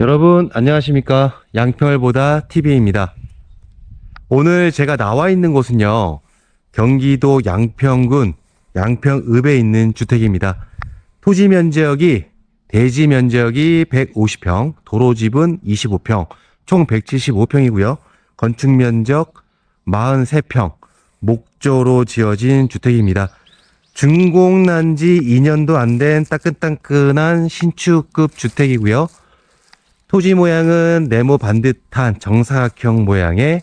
여러분 안녕하십니까 양평을보다 TV입니다. 오늘 제가 나와 있는 곳은요 경기도 양평군 양평읍에 있는 주택입니다. 토지 면적이 대지 면적이 150평, 도로집은 25평, 총 175평이고요. 건축 면적 43평, 목조로 지어진 주택입니다. 준공난 지 2년도 안 된 따끈따끈한 신축급 주택이고요. 토지 모양은 네모 반듯한 정사각형 모양의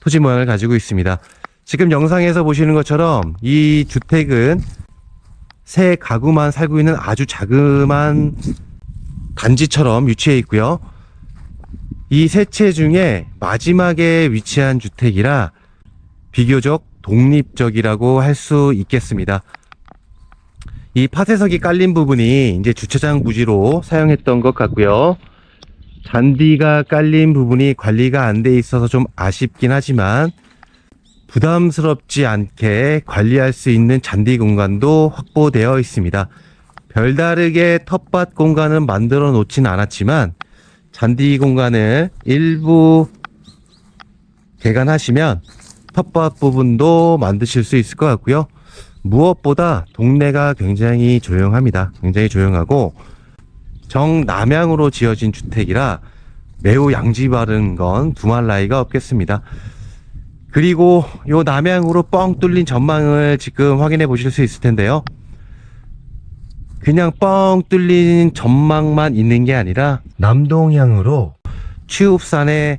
토지 모양을 가지고 있습니다. 지금 영상에서 보시는 것처럼 이 주택은 새 가구만 살고 있는 아주 자그만 단지처럼 위치해 있고요. 이 세 채 중에 마지막에 위치한 주택이라 비교적 독립적이라고 할 수 있겠습니다. 이 파쇄석이 깔린 부분이 이제 주차장 부지로 사용했던 것 같고요. 잔디가 깔린 부분이 관리가 안 돼 있어서 좀 아쉽긴 하지만 부담스럽지 않게 관리할 수 있는 잔디 공간도 확보되어 있습니다. 별다르게 텃밭 공간은 만들어 놓진 않았지만 잔디 공간을 일부 개간하시면 텃밭 부분도 만드실 수 있을 것 같고요. 무엇보다 동네가 굉장히 조용합니다. 굉장히 조용하고 정남향으로 지어진 주택이라 매우 양지 바른 건 두말 나이가 없겠습니다. 그리고 요 남향으로 뻥 뚫린 전망을 지금 확인해 보실 수 있을 텐데요. 그냥 뻥 뚫린 전망만 있는 게 아니라 남동향으로 취읍산의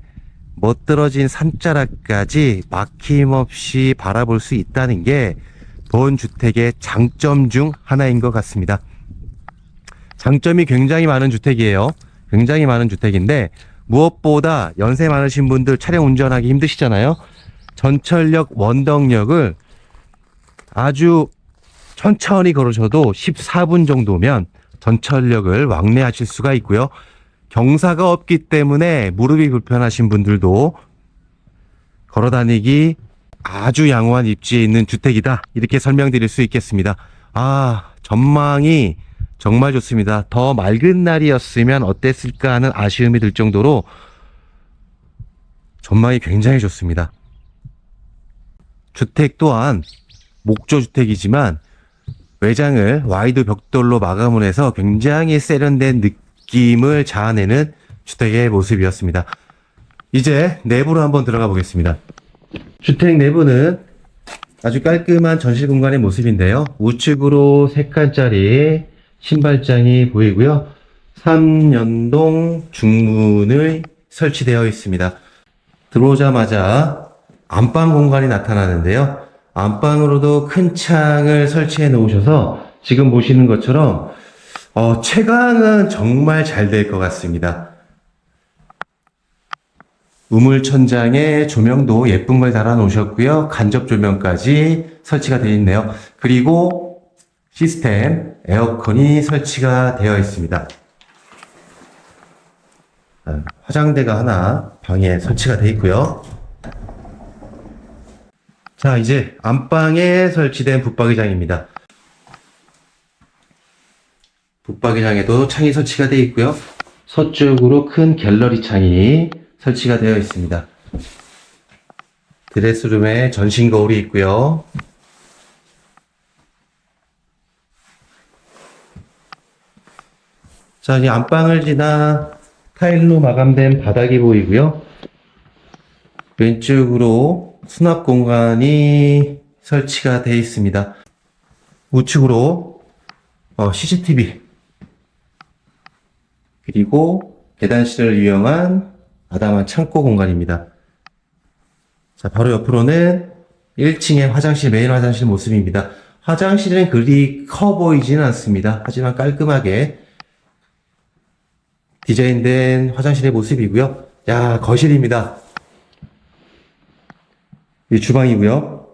멋들어진 산자락까지 막힘없이 바라볼 수 있다는 게 본 주택의 장점 중 하나인 것 같습니다. 장점이 굉장히 많은 주택이에요. 굉장히 많은 주택인데 무엇보다 연세 많으신 분들 차량 운전하기 힘드시잖아요. 전철역 원덕역을 아주 천천히 걸으셔도 14분 정도면 전철역을 왕래하실 수가 있고요. 경사가 없기 때문에 무릎이 불편하신 분들도 걸어 다니기 아주 양호한 입지에 있는 주택이다. 이렇게 설명드릴 수 있겠습니다. 아, 전망이 정말 좋습니다. 더 맑은 날이었으면 어땠을까 하는 아쉬움이 들 정도로 전망이 굉장히 좋습니다. 주택 또한 목조 주택이지만 외장을 와이드 벽돌로 마감을 해서 굉장히 세련된 느낌을 자아내는 주택의 모습이었습니다. 이제 내부로 한번 들어가 보겠습니다. 주택 내부는 아주 깔끔한 전실 공간의 모습인데요. 우측으로 3칸짜리 신발장이 보이고요. 3연동 중문을 설치되어 있습니다. 들어오자마자 안방 공간이 나타나는데요. 안방으로도 큰 창을 설치해 놓으셔서 지금 보시는 것처럼 어, 채광은 정말 잘 될 것 같습니다. 우물 천장에 조명도 예쁜 걸 달아 놓으셨고요. 간접 조명까지 설치가 되어 있네요. 그리고 시스템 에어컨이 설치가 되어 있습니다. 아, 화장대가 하나 방에 설치가 되어 있고요. 자, 이제 안방에 설치된 붙박이장입니다. 붙박이장에도 창이 설치가 되어 있고요. 서쪽으로 큰 갤러리 창이 설치가 되어 있습니다. 드레스룸에 전신 거울이 있고요. 자, 이 안방을 지나 타일로 마감된 바닥이 보이고요. 왼쪽으로 수납 공간이 설치가 되어 있습니다. 우측으로 어, CCTV 그리고 계단실을 이용한 아담한 창고 공간입니다. 자, 바로 옆으로는 1층의 화장실, 메인 화장실 모습입니다. 화장실은 그리 커 보이지는 않습니다. 하지만 깔끔하게 디자인된 화장실의 모습이고요. 야, 거실입니다. 이 주방이고요.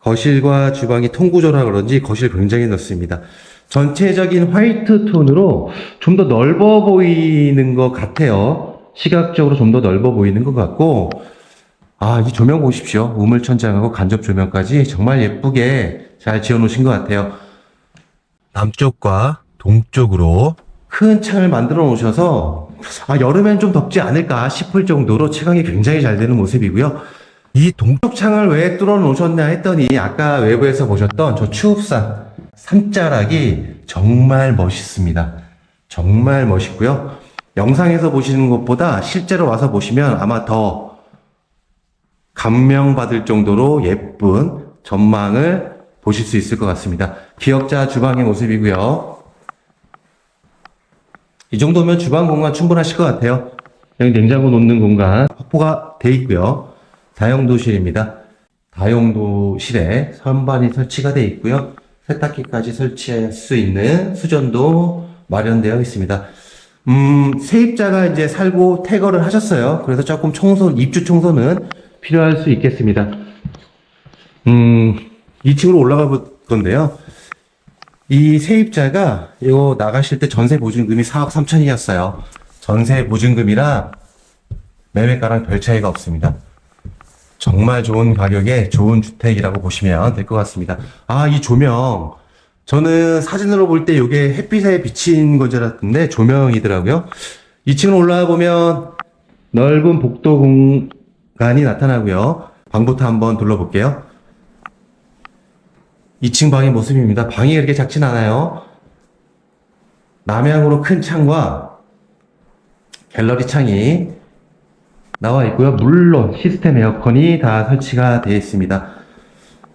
거실과 주방이 통구조라 그런지 거실 굉장히 넓습니다. 전체적인 화이트 톤으로 좀 더 넓어 보이는 것 같아요. 시각적으로 좀 더 넓어 보이는 것 같고, 아, 이 조명 보십시오. 우물천장하고 간접 조명까지 정말 예쁘게 잘 지어 놓으신 것 같아요. 남쪽과 동쪽으로 큰 창을 만들어 놓으셔서 아, 여름엔 좀 덥지 않을까 싶을 정도로 채광이 굉장히 잘 되는 모습이고요. 이 동쪽 창을 왜 뚫어 놓으셨냐 했더니 아까 외부에서 보셨던 저 추읍산 산자락이 정말 멋있습니다. 정말 멋있고요. 영상에서 보시는 것보다 실제로 와서 보시면 아마 더 감명받을 정도로 예쁜 전망을 보실 수 있을 것 같습니다. 기역자 주방의 모습이고요. 이 정도면 주방 공간 충분하실 것 같아요. 여기 냉장고 놓는 공간 확보가 돼 있고요. 다용도실입니다. 다용도실에 선반이 설치가 돼 있고요. 세탁기까지 설치할 수 있는 수전도 마련되어 있습니다. 음, 세입자가 이제 살고 퇴거를 하셨어요. 그래서 조금 청소, 입주 청소는 필요할 수 있겠습니다. 음, 2층으로 올라가 볼 건데요. 이 세입자가 이거 나가실 때 전세 보증금이 4억 3천이었어요. 전세 보증금이랑 매매가랑 별 차이가 없습니다. 정말 좋은 가격에 좋은 주택이라고 보시면 될 것 같습니다. 아, 이 조명. 저는 사진으로 볼 때 이게 햇빛에 비친 건 줄 알았는데 조명이더라고요. 2층 올라가 보면 넓은 복도 공간이 나타나고요. 방부터 한번 둘러볼게요. 2층 방의 모습입니다. 방이 그렇게 작진 않아요. 남향으로 큰 창과 갤러리 창이 나와 있고요. 물론 시스템 에어컨이 다 설치가 되어 있습니다.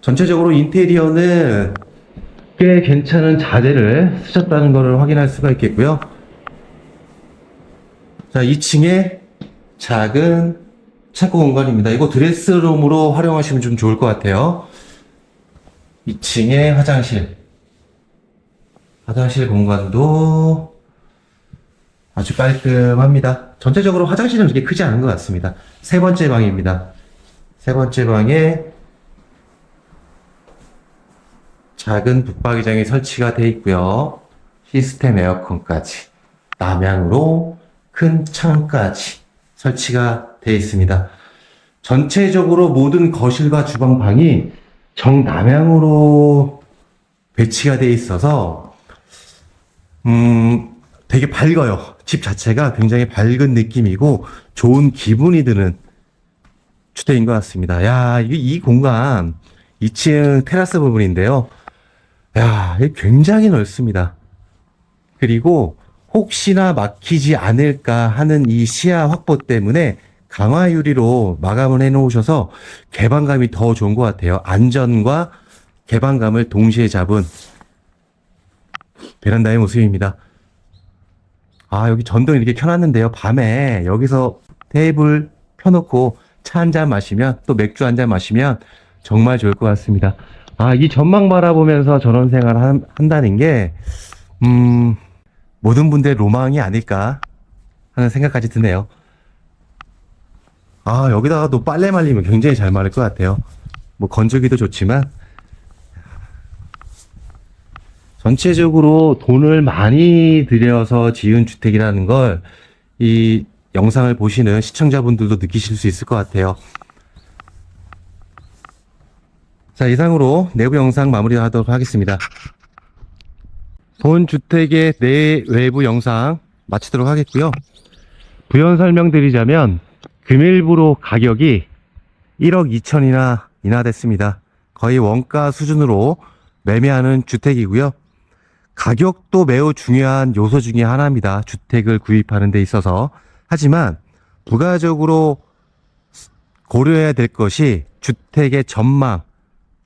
전체적으로 인테리어는 꽤 괜찮은 자재를 쓰셨다는 것을 확인할 수가 있겠고요. 자, 2층에 작은 창고 공간입니다. 이거 드레스룸으로 활용하시면 좀 좋을 것 같아요. 2층에 화장실. 화장실 공간도 아주 깔끔합니다. 전체적으로 화장실은 그렇게 크지 않은 것 같습니다. 세 번째 방입니다. 세 번째 방에 작은 붙박이장이 설치가 되어 있고요. 시스템 에어컨까지 남향으로 큰 창까지 설치가 되어 있습니다. 전체적으로 모든 거실과 주방 방이 정남향으로 배치가 되어 있어서 음 되게 밝아요. 집 자체가 굉장히 밝은 느낌이고 좋은 기분이 드는 주택인 것 같습니다. 야, 이, 이 공간 2층 테라스 부분인데요. 야, 굉장히 넓습니다. 그리고 혹시나 막히지 않을까 하는 이 시야 확보 때문에 강화 유리로 마감을 해 놓으셔서 개방감이 더 좋은 것 같아요. 안전과 개방감을 동시에 잡은 베란다의 모습입니다. 아, 여기 전등 이렇게 켜놨는데요. 밤에 여기서 테이블 펴놓고 차 한 잔 마시면 또 맥주 한 잔 마시면 정말 좋을 것 같습니다. 아, 이 전망 바라보면서 저런 생활을 한, 한다는 게, 음, 모든 분들의 로망이 아닐까 하는 생각까지 드네요. 아, 여기다가 또 빨래 말리면 굉장히 잘 마를 것 같아요. 뭐 건조기도 좋지만, 전체적으로 돈을 많이 들여서 지은 주택이라는 걸 이 영상을 보시는 시청자분들도 느끼실 수 있을 것 같아요. 자, 이상으로 내부 영상 마무리하도록 하겠습니다. 본 주택의 내 외부 영상 마치도록 하겠고요. 부연 설명드리자면 금일부로 가격이 1억 2천이나 인하됐습니다. 거의 원가 수준으로 매매하는 주택이고요. 가격도 매우 중요한 요소 중에 하나입니다. 주택을 구입하는 데 있어서. 하지만 부가적으로 고려해야 될 것이 주택의 전망,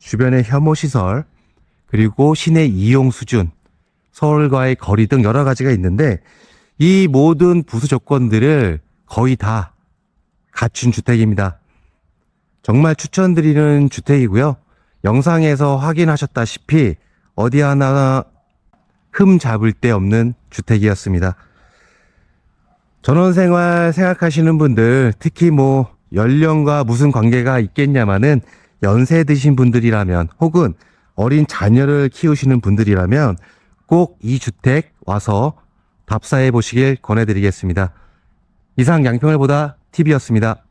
주변의 혐오 시설, 그리고 시내 이용 수준, 서울과의 거리 등 여러 가지가 있는데 이 모든 부수 조건들을 거의 다 갖춘 주택입니다. 정말 추천드리는 주택이고요. 영상에서 확인하셨다시피 어디 하나 흠 잡을 데 없는 주택이었습니다. 전원생활 생각하시는 분들, 특히 뭐 연령과 무슨 관계가 있겠냐마는 연세 드신 분들이라면 혹은 어린 자녀를 키우시는 분들이라면 꼭 이 주택 와서 답사해 보시길 권해드리겠습니다. 이상 양평을 보다 TV였습니다.